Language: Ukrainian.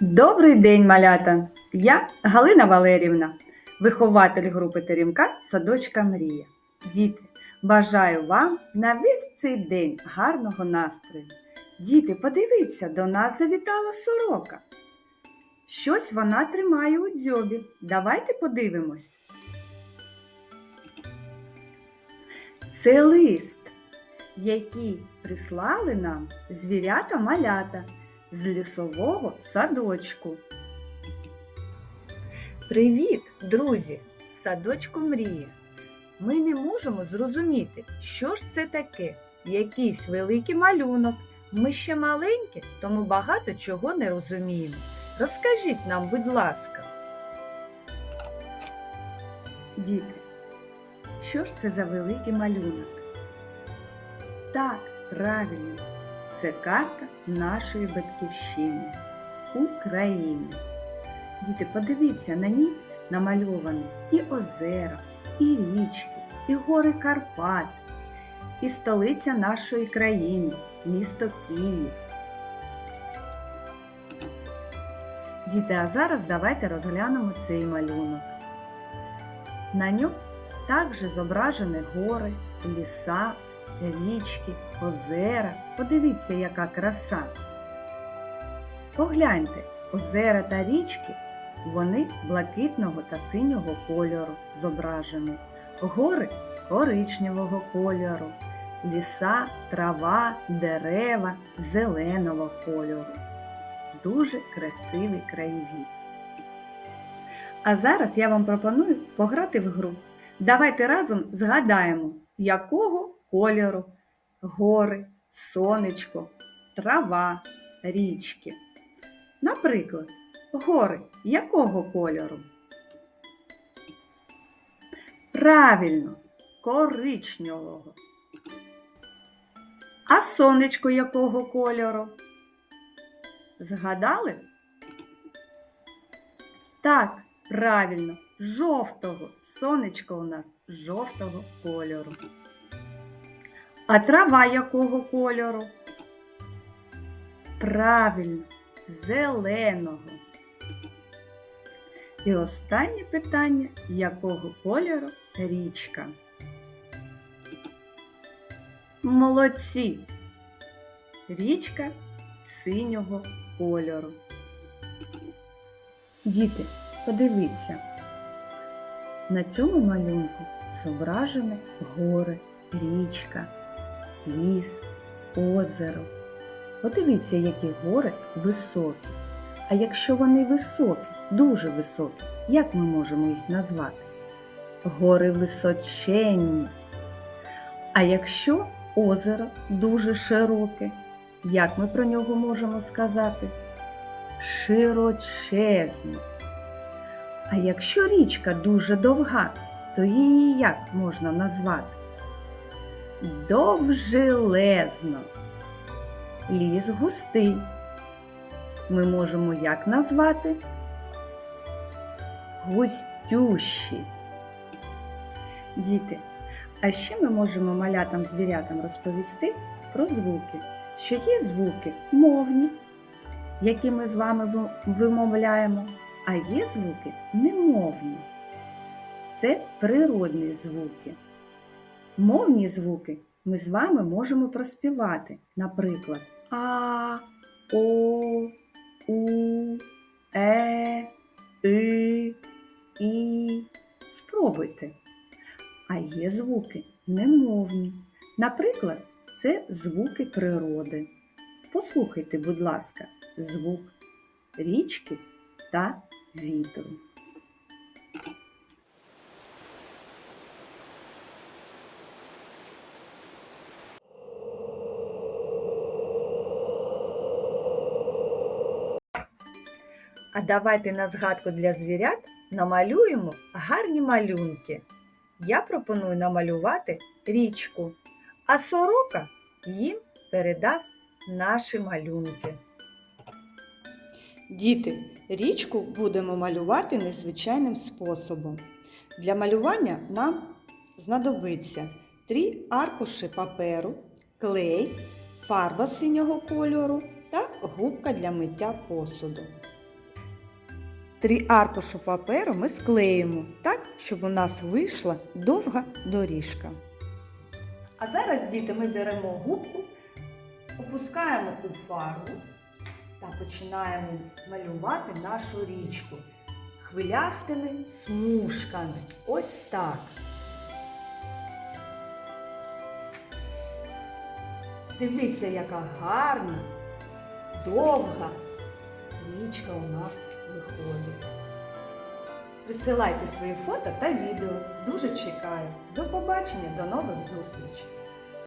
Добрий день, малята! Я Галина Валерівна, вихователь групи Теремка Садочка Мрія. Діти, бажаю вам на весь цей день гарного настрою. Діти, подивіться, до нас завітала сорока. Щось вона тримає у дзьобі. Давайте подивимось. Це лист, який прислали нам звірята малята з лісового садочку. Привіт, друзі! Садочку мрія. Ми не можемо зрозуміти, що ж це таке, якийсь великий малюнок. Ми ще маленькі, тому багато чого не розуміємо. Розкажіть нам, будь ласка. Діти, що ж це за великий малюнок? Так, правильно, це карта нашої батьківщини України. Діти, подивіться, на ній намальовані і озера, і річки, і гори Карпат, і столиця нашої країни, місто Київ. Діти, а зараз давайте розглянемо цей малюнок. На ньому також зображені гори, ліса, річки, озера. Подивіться, яка краса. Погляньте, озера та річки, вони блакитного та синього кольору зображені, гори коричневого кольору, ліса, трава, дерева зеленого кольору. Дуже красивий краєвід. А зараз я вам пропоную пограти в гру. Давайте разом згадаємо, якого кольору гори, сонечко, трава, річки. Наприклад, гори якого кольору? Правильно, коричневого. А сонечко якого кольору? Згадали? Так, правильно, жовтого. Сонечко у нас жовтого кольору. А трава якого кольору? Правильно, зеленого. І останнє питання, якого кольору річка? Молодці. Річка синього кольору. Діти, подивіться. На цьому малюнку зображені гори, річка, ліс, озеро. Подивіться, які гори високі. А якщо вони високі, дуже високі, як ми можемо їх назвати? Гори височенні. А якщо озеро дуже широке, як ми про нього можемо сказати? Широчезне. А якщо річка дуже довга, то її як можна назвати? Довжелезно. Ліс густий. Ми можемо як назвати? Густющий. Діти, а ще ми можемо малятам звірятам розповісти про звуки, що є звуки мовні, які ми з вами вимовляємо, а є звуки немовні. Це природні звуки. Мовні звуки ми з вами можемо проспівати, наприклад, А, О, У, Е, И, І. Спробуйте. А є звуки немовні. Наприклад, це звуки природи. Послухайте, будь ласка, звук річки та вітру. А давайте на згадку для звірят намалюємо гарні малюнки. Я пропоную намалювати річку, а сорока їм передасть наші малюнки. Діти, річку будемо малювати незвичайним способом. Для малювання нам знадобиться три аркуші паперу, клей, фарба синього кольору та губка для миття посуду. Три аркушу паперу ми склеїмо так, щоб у нас вийшла довга доріжка. А зараз, діти, ми беремо губку, опускаємо у фарбу та починаємо малювати нашу річку хвилястими смужками. Ось так. Дивіться, яка гарна, довга річка у нас виходить. Присилайте свої фото та відео. Дуже чекаю. До побачення, до нових зустрічей!